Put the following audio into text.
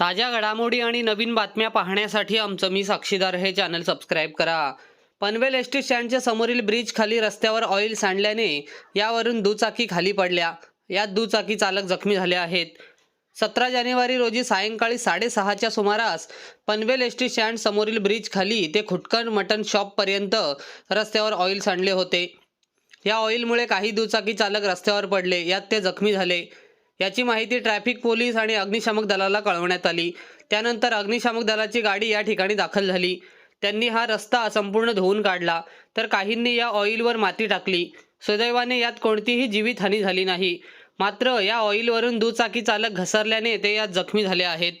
ताज्या घडामोडी आणि नवीन बातम्या पाहण्यासाठी आमचं मी साक्षीदार हे चॅनल सबस्क्राईब करा. पनवेल एस टी स्टँडच्या समोरील ब्रिज खाली रस्त्यावर ऑइल सांडल्याने यावरून दुचाकी खाली पडल्या. यात दुचाकी चालक जखमी झाले आहेत. सतरा जानेवारी रोजी सायंकाळी साडेसहाच्या सुमारास पनवेल एस टी स्टँड समोरील ब्रिज खाली ते खुटकन मटन शॉपपर्यंत रस्त्यावर ऑइल सांडले होते. या ऑइलमुळे काही दुचाकी चालक रस्त्यावर पडले यात ते जखमी झाले. याची माहिती ट्रॅफिक पोलीस आणि अग्निशामक दलाला कळवण्यात आली. त्यानंतर अग्निशामक दलाची गाडी या ठिकाणी दाखल झाली. त्यांनी हा रस्ता संपूर्ण धुवून काढला तर काहींनी या ऑइलवर माती टाकली. सुदैवाने यात कोणतीही जीवितहानी झाली नाही. मात्र या ऑइलवरून दुचाकी चालक घसरल्याने ते यात जखमी झाले आहेत.